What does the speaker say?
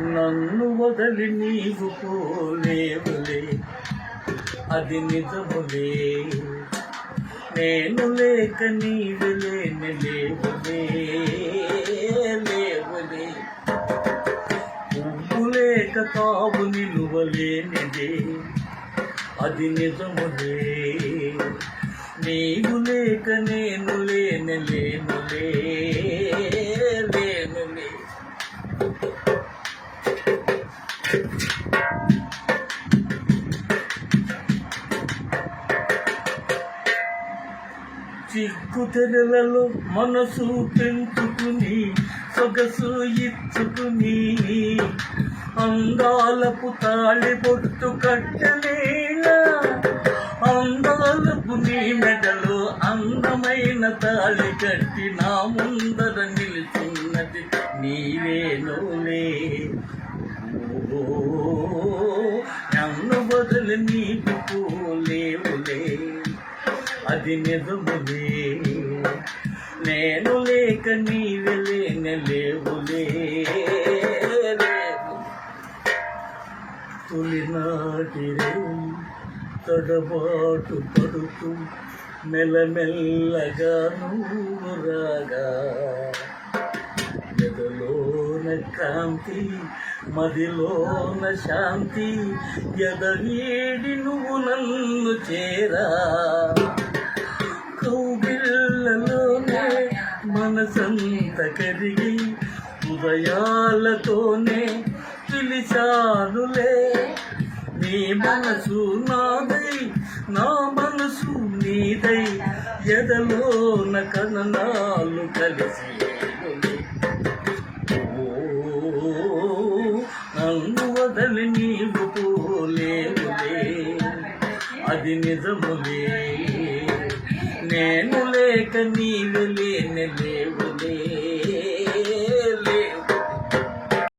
నన్ను వదలి నీవు పోలేవులే. అది నిజములే. నేను లేక నీవు లేని లేవులే. లేవులే. పువ్వు లేక తావు నిలువలేనిదే. అది నిజములే. నీవు లేక నేను లేని లేను చిక్కు తెరలలో మనసు పెంచుకుని సొగసు ఇచ్చుకుని అందాలపు తాళి పొట్టు కట్టలేనా అందాలపు నీ మెడలో అందమైన తాళి కట్టి నా ముందర నిలుచున్నది నీవేనోలే ఓ నన్ను బదులు నీకు. అది నిజములే. నేను లేక నీవే లేని లేవులే. లేవు. తొలినాటి తడబాటు పడుతూ మెల్లమెల్లగా నువ్వు రాగా ఎదలోన కాంతి మదిలోన శాంతి ఎదవేడి నువ్వు నన్ను చేరా. మనసంత కరిగి ఉదయాలతోనే పిలిచానులే. నీ మనసు నాదై నా మనసు నీదై ఎదలోన కననాలు కలిసి నన్ను వదలి నీవు పోలేవులే అది నిజములే. నేను లేక నీవు లేని